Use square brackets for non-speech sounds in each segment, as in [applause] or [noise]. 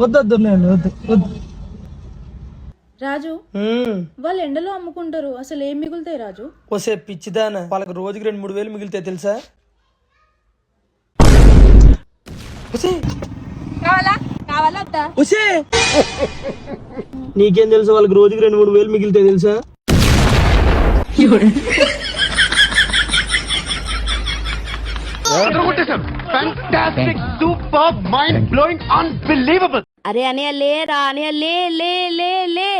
వద్దొద్దు నేను వద్దు వద్దు. రాజు. వాళ్ళు ఎండలో అమ్ముకుంటారు. అసలు ఏం మిగులుతాయి రాజు? వసే పిచ్చిదానా. వాళ్ళకి రోజుకి రెండు మూడు వేలు మిగిలితే తెలుసా? వసే కావాలా? కావాలా వద్దా వసే నీకేం తెలుసా వాళ్ళకి రోజుకి రెండు మూడు వేలు మిగిలితే తెలుసా? అరే అనయ్య లేరా అనయ్య లే లే లే లే.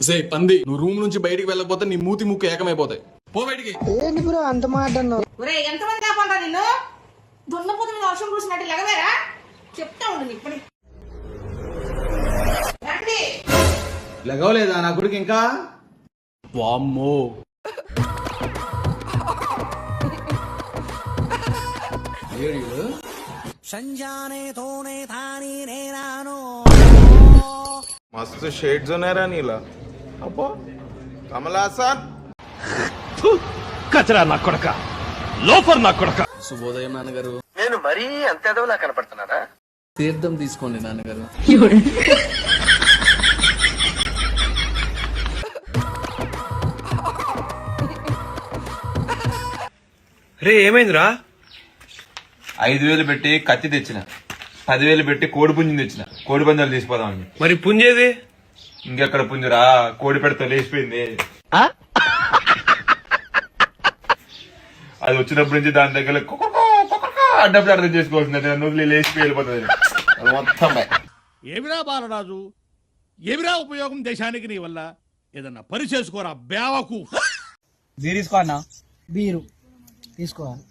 సే పంది నువ్వు రూమ్ నుంచి బయటికి వెళ్ళకపోతే నీ మూతి ముక్కు ఏకమైపోతాయి. పో బయటికి. ఏంటి బ్రో అంత మాట అన్నావు? ఎంతమంది కాకుండా నిన్ను? దున్నపోతు మీద వర్షం కురిసినట్టు లెగవేరా? చెప్తా ఉండు ఇప్పుడు. లెగవలేదా నా కొడుకు ఇంకా? వామ్మో. ఏడు వీడు? मस्त शेड्स नाही राणीला अप्पा कमला असा శుభోదయం నాన్నగారు నేను మరీ అంత ఎదవలా కనపడుతున్నారా తీర్థం తీసుకోండి నాన్నగారు రే ఏమైందిరా ఐదు వేలు పెట్టి కత్తి తెచ్చిన. పదివేలు పెట్టి కోడి పుంజుని తెచ్చిన. కోడి పందాలు తీసిపోదామని మరి పుంజేది? ఇంకెక్కడ పుంజురా? కోడి పెడతా లేచిపోయింది. అది వచ్చినప్పటి నుంచి దాని దగ్గర అడ్డప్పుడు అర్థం చేసుకోవాల్సింది. వదిలి లేచిపోయి వెళ్ళిపోతుంది అది మొత్తం. ఏమిరా బాలరాజు? ఏమిరా ఉపయోగం దేశానికి నీ వల్ల? ఏదన్నా పని చేసుకోరా బేవకు బీరు తీసుకోవాలి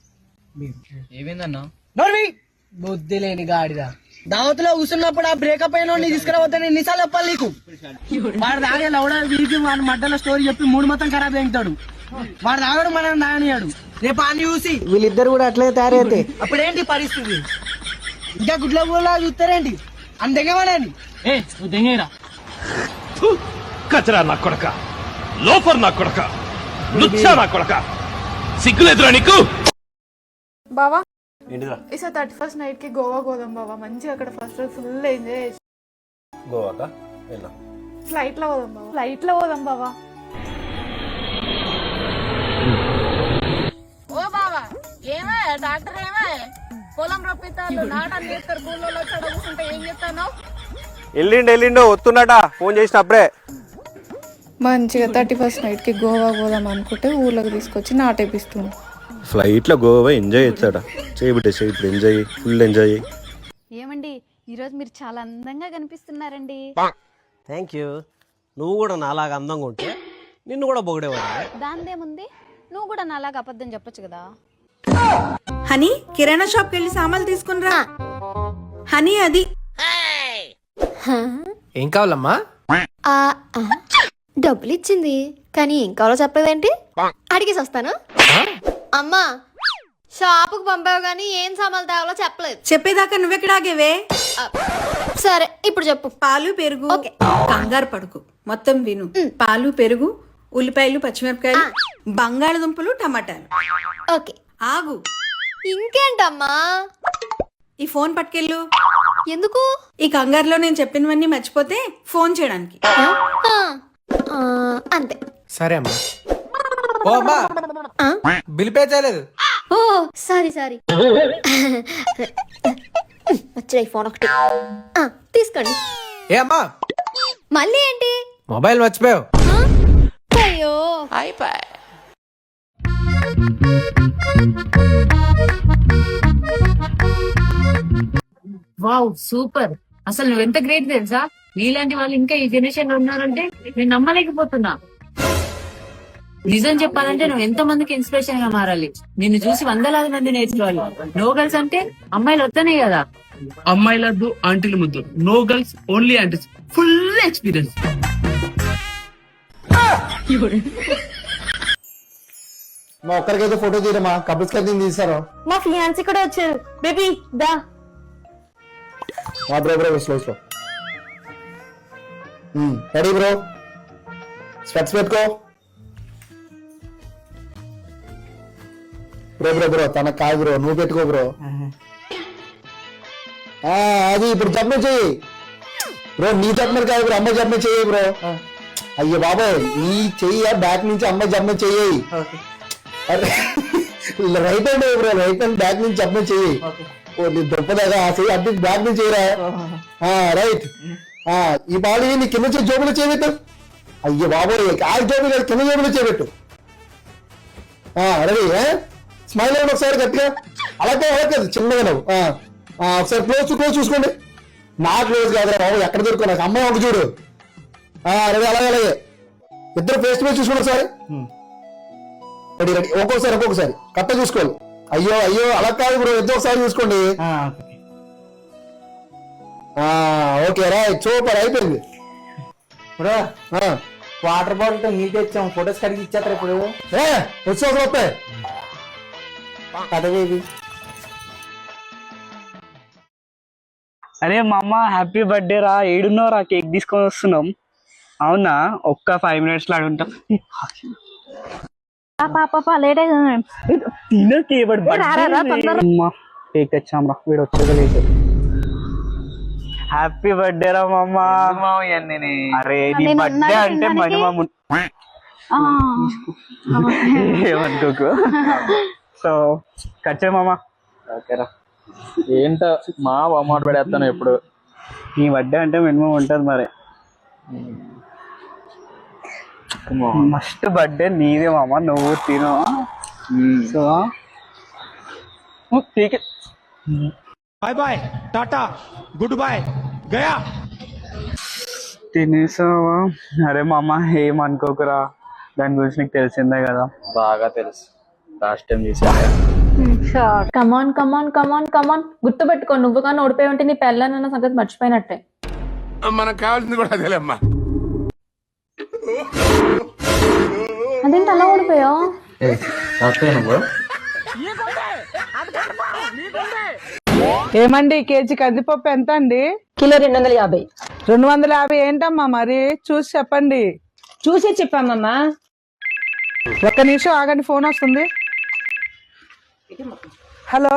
బీరు ఏమైందన్నా? నోర్వి బుద్ధి లేని గాడిద. దావత్లో కూర్చున్నప్పుడు ఆ బ్రేకప్ అయిన తీసుకురావద్దని ఎన్నిసార్లు చెప్పాలి నీకు? వాడు తాగే లౌడ వీరికి వాడి మధ్యలో స్టోరీ చెప్పి మూడు మొత్తం ఖరాబ్ చేయించాడు. వాడు తాగడు మనం తాగనియాడు రేపు అన్ని చూసి. వీళ్ళిద్దరు కూడా అట్లే తయారైతే. అప్పుడేంటి పరిస్థితి? ఇంకా గుడ్ల కూడా చూస్తారేంటి? అంతెంగవాడని ఏ నువ్వు దెంగేరా? కచరా నా కొడక. లోఫర్ నా కొడక. లుచ్చా నా కొడక. సిగ్గులేదురా నీకు? బావా ఈసారి థర్టీ ఫస్ట్ నైట్కి గోవా పోదాం బావా. మంచిగా అక్కడ ఫస్ట్ ఫుల్ ఎంజాయ్ చేసి. గోవాకా? వెళ్దాం. ఫ్లైట్లో పోదాం బావా. ఫ్లైట్లో పోదాం బావా. ఓ బావా ఏమే? డాక్టర్ ఏమే? పొలం రప్పిస్తారు నాటని చేస్తారు భూములలో కూర్చుంటే ఏం చెప్తాను వెళ్ళిండు వెళ్ళిండు వస్తున్నట ఫోన్ చేసినప్పుడే మంచిగా థర్టీ ఫస్ట్ నైట్కి గోవా పోదాం అనుకుంటే ఊర్లోకి తీసుకొచ్చి నాటేపిస్తుంది. ఫ్లైట్లో గోవా ఎంజాయ్ చేస్తాడా? చేయబిట్టే చేయి ఇప్పుడు ఎంజాయ్ ఫుల్ ఎంజాయ్ ఏమండి ఈరోజు మీరు చాలా అందంగా కనిపిస్తున్నారండి. Thank you. నువ్వు కూడా నాలాగా అందంగా ఉంటే నిన్ను కూడా పొగిడేవాడు దాందేముంది? నువ్వు కూడా నాలాగా అబద్ధం చెప్పొచ్చు కదా. హనీ కిరాణా షాప్ కెళ్ళి సామాన్లు తీసుకునిరా. హనీ అది. ఏం కావాలమ్మా? డబ్బులు ఇచ్చింది కానీ ఏం కావాలో చెప్పలేదేంటి? అడిగేసి వస్తాను. అమ్మా షాపుకు పంపావు కానీ ఏం సామాన్లు తేవాలో చెప్పలేదు. చెప్పేదాకా నువ్వెక్కడ ఆగేవే? ఆ, సరే ఇప్పుడు చెప్పు. పాలు పెరుగు ఓకే. కంగారు పడుకు. మొత్తం విను. పాలు పెరుగు ఉల్లిపాయలు పచ్చిమిరపకాయలు బంగాళదుంపలు టమాటాలు. ఓకే. ఆగు. ఇంకేంటమ్మా? ఈ ఫోన్ పట్టుకెళ్ళు. ఎందుకు? ఈ కంగారులో నేను చెప్పినవన్నీ మర్చిపోతే ఫోన్ చేయడానికి. ఆ, ఆ, ఆ, అంతే. సరే అమ్మా. ఓ అమ్మా. ఆ? బిల్ పే చేయలేదు. ఓ సారీ సారీ. వచ్చాయి ఫోన్ ఒకటి. ఆ, తీసుకోండి. ఏ అమ్మా. మళ్ళీ ఏంటి? మొబైల్ మర్చిపోయావు. ఆ? అయ్యో. Wow super. అసలు నువ్వు ఎంత గ్రేట్ తెలుసా? నీలాంటి వాళ్ళు ఇంకా ఈ జనరేషన్లో ఉన్నారంటే నేను నమ్మలేకపోతున్నా. నిజం చెప్పాలంటే నువ్వు ఎంత మందికి ఇన్స్పిరేషన్గా మారాలి? నిన్ను చూసి వందలాది మంది నేర్చుకోవాలి. నో గర్ల్స్ అంటే అమ్మాయిలు వద్దనే కదా? అమ్మాయిలద్దు ఆంటీలు ముద్దు no girls only aunties full experience మా ఒక్కరికైతే ఫోటో తీయడమా? కపుల్స్ అయితే తీసారు మా ఫియాన్సీ కూడా వచ్చారు. బేబీ దా. మా bro bro slow slow ready bro specs పెట్టుకో. బ్రో బ్రో బ్రో తనకు కాదు బ్రో నువ్వు పెట్టుకో బ్రో. ఆ, అది ఇప్పుడు జపం చెయ్యి బ్రో నీ జపం కాదు బ్రో అమ్మాయి జపం చెయ్యి బ్రో. అయ్యో బాబాయ్ నీ చెయ్యి బ్యాక్ నుంచి అమ్మాయి జపం చెయ్యి right hand bro right hand back నుంచి జపం చెయ్యి నీ దొప్పదాగా ఆ చెయ్యి అడ్డు బ్యాక్ నుంచి చేయరా? రైట్ ఈ బాడీ నీ కింద చేయి జోబులు చేయబెట్టు. అయ్యో బాబోయ్ ఆ జోబులు కాదు, కింద జోబులు చేయబెట్టు. రెడీ స్మైల్ అవ్వండి ఒకసారి గట్టిగా. అలాగే అలాగే చిన్నగా నవ్వు. ఒకసారి క్లోజ్ క్లోజ్ చూసుకోండి. నా క్లోజ్ కాదురా బాబు ఎక్కడ దొరుకు నాకు అమ్మాయి ఒక చూడు. రెడీ అలాగే అలాగే ఇద్దరు ఫేస్ టు ఫేస్ చూసుకోండి ఒకసారి. రెడీ రెడీ ఒక్కొక్కసారి ఒక్కొక్కసారి కట్ట చూసుకోవాలి. అయ్యో అయ్యో అలా కాదు బ్రో. ఇద్దరు ఒకసారి చూసుకోండి. ఓకే. రైట్ సూపర్ అయిపోయింది. వాటర్ బాటిల్ నీట్ వచ్చాం ఫొటోస్ కడిగి ఇచ్చేస్తారు ఇప్పుడు? వచ్చి వస్తాయి అరే మా అమ్మ హ్యాపీ బర్త్డే రా. ఏడున్నోరా కేక్ తీసుకొని వస్తున్నాం. అవునా? ఒక్క ఫైవ్ మినిట్స్లో అడుగుంటాం లేట్ తినకే కేక్ తెచ్చాం రా. వీడు వచ్చేది హ్యాపీ బర్త్డే రా మామ. అరే నీ బర్త్డే అంటే. మణిమాము ఏమనుకోకు? [laughs] [laughs] సో కట్ చేయమామా ఓకేరా. ఏంటో మా బొమ్మాట పెడేస్తాను ఎప్పుడు. నీ వడ్డే అంటే మినిమం ఉంటుంది మరి. మస్ట్ బర్త్డే నీదే మామ నువ్వు తిను. Hmm. So bye bye tata good bye Gaya తినేసావా? అరే మామ ఏమనుకోకురా దాని గురించి నీకు తెలిసిందే కదా. బాగా తెలుసు. లాస్ట్ టైం చేసా. Come on come on come on come on గుర్తు పెట్టుకో నువ్వు కానీ ఓడిపోయి ఉంటే నీ పెళ్ళనన్న సంగతి మర్చిపోయినట్టే. మనకు కావాల్సింది కూడా అదేలేమ్మా అదేంటి అలా ఓడిపోయావు? ఏమండి కేజీ కందిపప్పు ఎంత అండి కిలో రెండు వందల యాభై. రెండు వందల యాభై ఏంటమ్మా మరి? చూసి చెప్పండి. చూసే చెప్పామమ్మా. ఒక్క నిమిషం ఆగండి ఫోన్ వస్తుంది. హలో?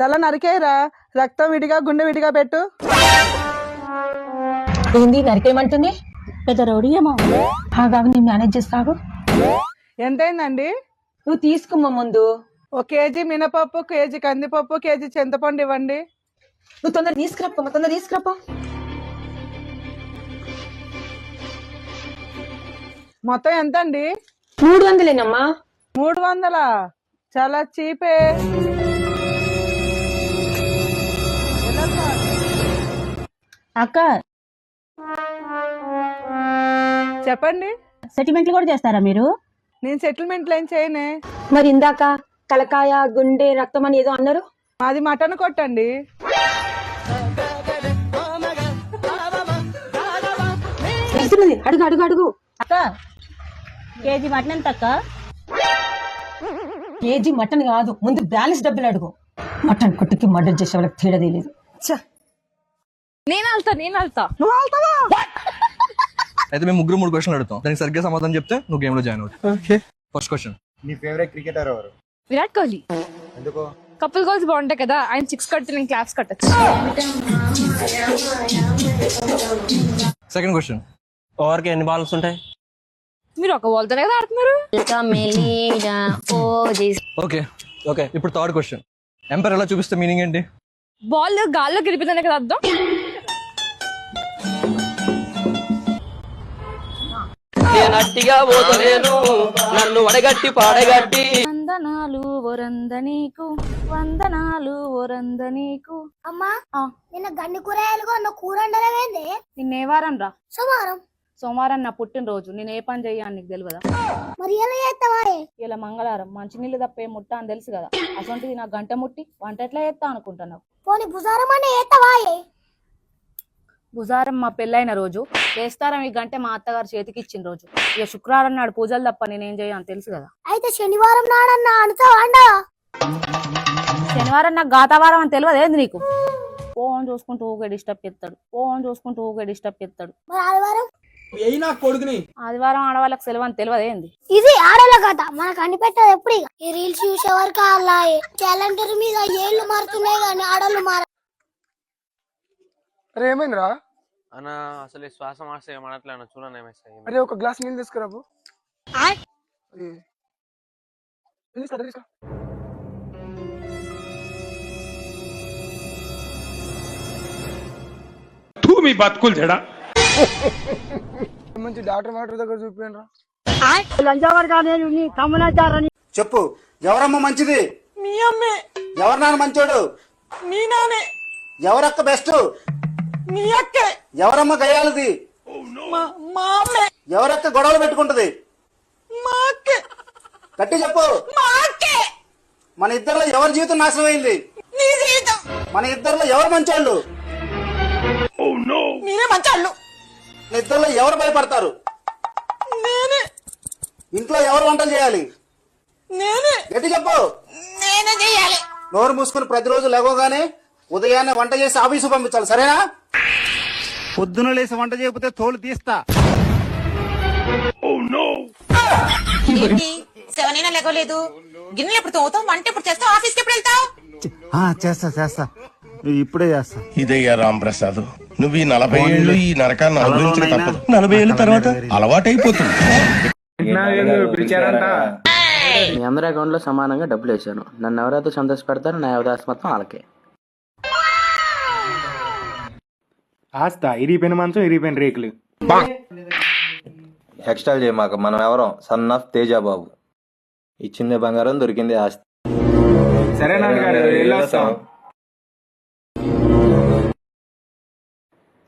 తల నరికేయరా రక్తం విడిగా గుండె విడిగా పెట్టు. ఏంది నరికేయమంటుంది? పెద్ద రౌడీ ఏమో. నేను మేనేజ్ చేస్తాగు. ఎంతైందండి? నువ్వు తీసుకోమ్మా ముందు. ఒక కేజీ మినపప్పు కేజీ కందిపప్పు కేజీ చింతపండు ఇవ్వండి. నువ్వు తొందర తీసుకురాపమ్మా తొందర తీసుకురాపా. మొత్తం ఎంత అండి మూడు వందలేనమ్మా. మూడు వందల? చాలా చీపే. అక్క. చెప్పండి. సెటిల్మెంట్లు కూడా చేస్తారా మీరు? నేను సెటిల్మెంట్లు ఏం చేయనే. మరి ఇందాక కలకాయ గుండె రక్తం అని ఏదో అన్నారు? మాది మటన్ కొట్టండి. అడుగు అడుగు అడుగు. అక్క. కేజీ మటన్ ఎంత అక్క? కేజీ మటన్ కాదు. ముందు బ్యాలెన్స్ డబ్బులు అడుగు. మటన్ కొట్టుకి మర్డర్ చేసే వాళ్ళకి తేడా తెలియదు నేను వెళ్తా నేను వెళ్తా. అయితే మేము ముగ్గురు మూడు క్వశ్చన్లు అడుగుతాం. దానికి సరిగ్గా సమాధానం చెప్తే నువ్వు గేమ్లో జాయిన్ అవుతావు. ఫస్ట్ క్వశ్చన్ నీ ఫేవరెట్ క్రికెటర్ ఎవరు? విరాట్ కోహ్లీ. ఎందుకో? కపుల్ గోల్స్ బాగుంటాయి కదా ఆయన సిక్స్ కడితే నేను క్లాప్స్ కట్టచ్చు. సెకండ్ క్వశ్చన్ ఓవర్కి ఎన్ని బాల్స్ ఉంటాయి? మీరు ఒక బాల్ కదా ఆడుతున్నారు? Okay okay. ఇప్పుడు థర్డ్ క్వశ్చన్. ఎంపైర్ ఎలా చూపిస్తే మీనింగ్ ఏంటి? బాల్ గాల్లో గెలిపిందనే కదా అర్థం. వందనాలు వరంద నీకు వందనాలు వరంద నీకు. అమ్మా నిన్న గన్ని కూరగాయలు కొన్న కూర వండలేవేంది నిన్న ఏ వారం రా సోమవారం. సోమవారం నా పుట్టినరోజు. నేను ఏ పని చెయ్యా నీకు తెలియదా మరి ఎలా చేస్తావా? ఇలా మంగళవారం మంచినీళ్ళు తప్ప ఏ ముట్ట అని తెలుసు కదా. అటువంటిది నా గంట ముట్టి వంట ఎట్లా చేస్తా అనుకుంటున్నావు? పోనీ బుజారం అన్న చేస్తావా? బుజారం మా పెళ్ళైన రోజు. వేస్తారం ఈ గంటే మా అత్తగారు చేతికి ఇచ్చిన రోజు. ఇక శుక్రవారం నాడు పూజలు తప్ప నేనేం చేయను తెలుసు కదా. అయితే శనివారం నాడన్న అనుతావా శనివారం నాకు గాతావారం అని తెలియదు ఏంది నీకు? ఫోన్ చూసుకుంటూ ఊగే డిస్టర్బ్ చేస్తాడు. ఫోన్ చూసుకుంటూ ఊగే డిస్టర్బ్ చేస్తాడు. మరి ఆదివారం ఆదివారం ఆడవాళ్ళకి సెలవు అని తెలియదు ఏంది? ఇది ఆడోళ్ళ కథ. మనకు అనిపెట్టదు ఎప్పుడు ఇక. ఈ రీల్స్ చూసే వరకు అలా క్యాలెండర్ మీద ఏళ్ళు మారుతున్నాయి కానీ ఆడోళ్ళు మార అరే ఏమైందిరా? అన్న అసలు ఈ శ్వాస మార్చ ఏమనట్లేను చూడండి ఏమేస్తాయి అరే ఒక గ్లాస్ నీళ్ళు తీసుకురాబు. తూ మీ బతుకులు చెడా మంచి డాక్టర్ వాటర్ దగ్గర చూపించరా చెప్పు ఎవరమ్మ మంచిది? మీ అమ్మే. ఎవరు నాన్న మంచోడు? మీ నానే. ఎవరక్క బెస్ట్? మీ అక్కే. ఎవరమ్మ గయాలది మా మా అమ్మే. ఎవరక్క గొడవలు పెట్టుకుంటది? మా అక్కే. గట్టి చెప్పు. మా అక్కే. మన ఇద్దరిలో ఎవరి జీవితం నాశనం అయింది నీ జీవితం. మన ఇద్దరిలో ఎవరు మంచోళ్ళు? మీరే మంచాళ్ళు. మన ఇద్దరిలో ఎవరు భయపడతారు? నేనే. ఇంట్లో ఎవరు వంటలు చేయాలి? నేనే. గట్టి చెప్పు. నేనే చేయాలి. నోరు మూసుకుని ప్రతిరోజు లేవగానే ఉదయాన్నే వంట చేసి ఆఫీసు పంపించాలి సరేనా? పొద్దున లేసి వంట చేయకపోతే తోలు తీస్తా. సెవెనైనా లేకోలేదు గిన్నెలు ఎప్పుడు తోగుతావు వంట ఎప్పుడు చేస్తావు? ఆఫీస్కి ఎప్పుడు వెళ్తావు? చేస్తా చేస్తా. ఇప్పుడే చేస్తా. ఇదయ్యా రాంప్రసాద్. నువ్వు ఈ నలభై ఏళ్ళు ఈ నరకాన్ని అనుభవించిన తప్పదు. నలభై ఏళ్ళ తర్వాత? అలవాటైపోతుంది. మీ అందరి అకౌంట్లో సమానంగా డబ్బులు వేసాను. నన్ను ఎవరైతే సంతోష పెడతారో నా అవదాస్ మొత్తం వాళ్ళకే. ఆస్త ఇరిగిపోయిన మంచం ఇరిగిపోయిన రేకులు. ఎక్స్ట్రా చేయమాక మనం ఎవరం? Son of Tejababu. ఇచ్చిందే బంగారం దొరికింది ఆస్తి. సరే నాన్నగారు వెళ్ళొస్తాం.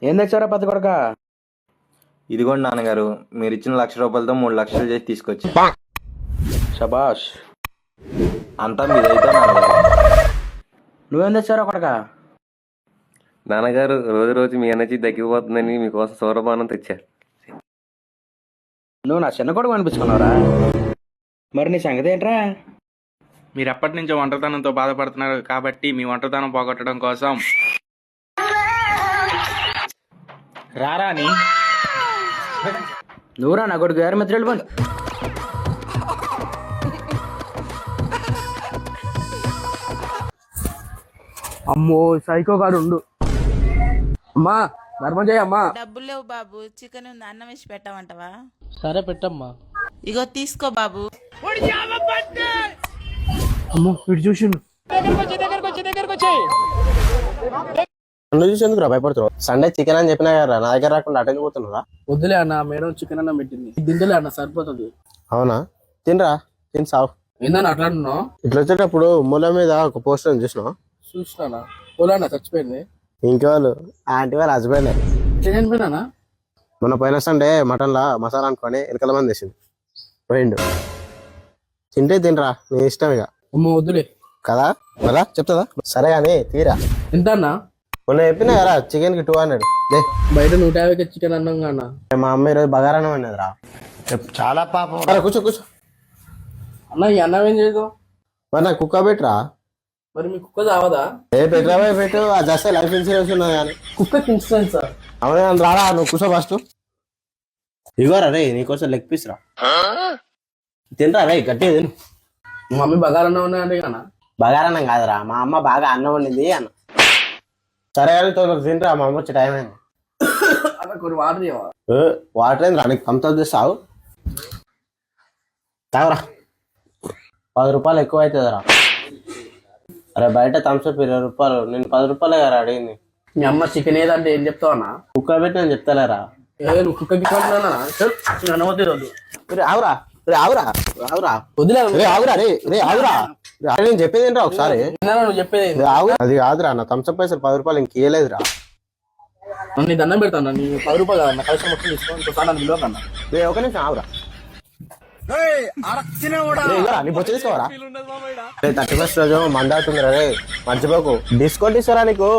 ఏం తెచ్చారా పెద్ద కొడక? ఇదిగోండి నాన్నగారు మీరు ఇచ్చిన లక్ష రూపాయలతో మూడు లక్షలు చేసి తీసుకొచ్చి శబాష్ అంతా మీదైతే నాన్నగారు. నువ్వేం తెచ్చారా కొడక? నాన్నగారు రోజు రోజు మీ ఎనర్జీ తగ్గిపోతుందని మీకోసం సౌరభానం తెచ్చా? నువ్వు నా చిన్న కొడుకు అనిపించుకున్నావురా. మరి నీ సంగతి ఏంట్రా? మీరు ఎప్పటి నుంచో ఒంటరితనంతో బాధపడుతున్నారు కాబట్టి మీ ఒంటరితనం పోగొట్టడం కోసం రారా అని నువ్వురా నా కొడుకు గారి మిత్రులు బండి అమ్మో సైకో గాడు ఉండు. అమ్మా ధర్మం చేయమ్మా డబ్బులు లేవు బాబు చికెన్ ఉంది అన్నం వేసి పెట్టమంటవా? సరే పెట్టమ్మా. ఇగో తీసుకో బాబు. అమ్మో ఇటు చూసిండు. నన్ను చూసి ఎందుకు భయపడుతున్నావు? సండే చికెన్ అని చెప్పినా కదా నా దగ్గర రాకుండా అటెండ్ పోతున్నారా? వద్దులే అన్న మేడం చికెన్ అన్నం పెట్టింది. దిందులే అన్న సరిపోతుంది. అవునా? తినరా? తిని సావు. ఏందని అట్లాంటున్నావు ఇట్లా వచ్చేటప్పుడు మూల మీద ఒక పోస్టర్ చూసినావు? చూసినానా? పోలానా చచ్చిపోయింది. ఇంకెవాళ్ళు ఆంటీ వాళ్ళ హస్బెండ్ మొన్న పోయిన సండే మటన్ లా మసాలా అనుకొని ఎరకల మంది వేసింది. పోయిండు తింటే తినరా నీ ఇష్టం ఇక. అమ్మో వద్దులే. కదా? కదా చెప్తుందా సరే కానీ తీరా. ఎంత అన్న? మొన్న చెప్పినా కదా చికెన్కి టూ హండ్రెడ్ బయట నూట యాభైకి చికెన్ అన్నం కన్నా మా అమ్మ ఈరోజు బగారానం అన్నది రా చాలా పాపం అరే కూర్చో కూర్చో. అన్న ఈ అన్నం ఏం చేయదు మరి నాకు కుక్క పెట్టురా? మరి మీ కుక్క చావదా? ఏ పెట్టరా పెట్టు. ఆ జస్ట్ లైఫ్ ఇన్సూరెన్స్ ఉన్నది కానీ. కుక్కకి ఇన్సూరెన్స్ అవునే అని రారా నువ్వు కూర్చో ఫస్ట్ ఇగోరా రే నీకోసం లెగ్ పీస్ రా. తినరా రే గట్టిగా తిను. మమ్మీ బగారా అన్నం ఉన్నాయంటే కన్నా బగారన్నం కాదురా మా అమ్మ బాగా అన్నం వండింది అన్న. సరే కానీ తొందర తినరా మా అమ్మ వచ్చే టైం అయింది. కొన్ని వాటర్ చేయవా వాటర్ ఏంద్రా నీకు పంత చేస్తావు తావరా పది రూపాయలు ఎక్కువ అవుతుందిరా అరే బయట థమ్స్అప్ ఇరవై రూపాయలు నేను పది రూపాయలే కదా అడిగింది. మీ అమ్మ చికెన్ ఏదంటే ఏం చెప్తావు అన్న కుక్క పెట్టి నేను చెప్తలేరా కుక్కకి ఆవురా రే ఆవురా ఆవురా వదిలే రే ఆవురా రే రే ఆవురా అరే నేను చెప్పేది ఏంట్రా ఒకసారి? నువ్వు చెప్పేది అది కాదురా నా థమ్స్అప్ పైసలు పది రూపాయలు ఇంకేయలేదురా నన్ను నీ దండం పెడతాను? నీ పది రూపాయలు కదన్న కలిసి మొత్తం నన్ను రే ఒక నిమిషం ఆవురా రే, ఇగోరా, నీ బొచ్చ తీసుకోవరా రే థర్టీ ఫస్ట్ రోజు మంద అవుతుంది రే మర్చిపోకు. డిస్కౌంట్ ఇస్తారా నీకు?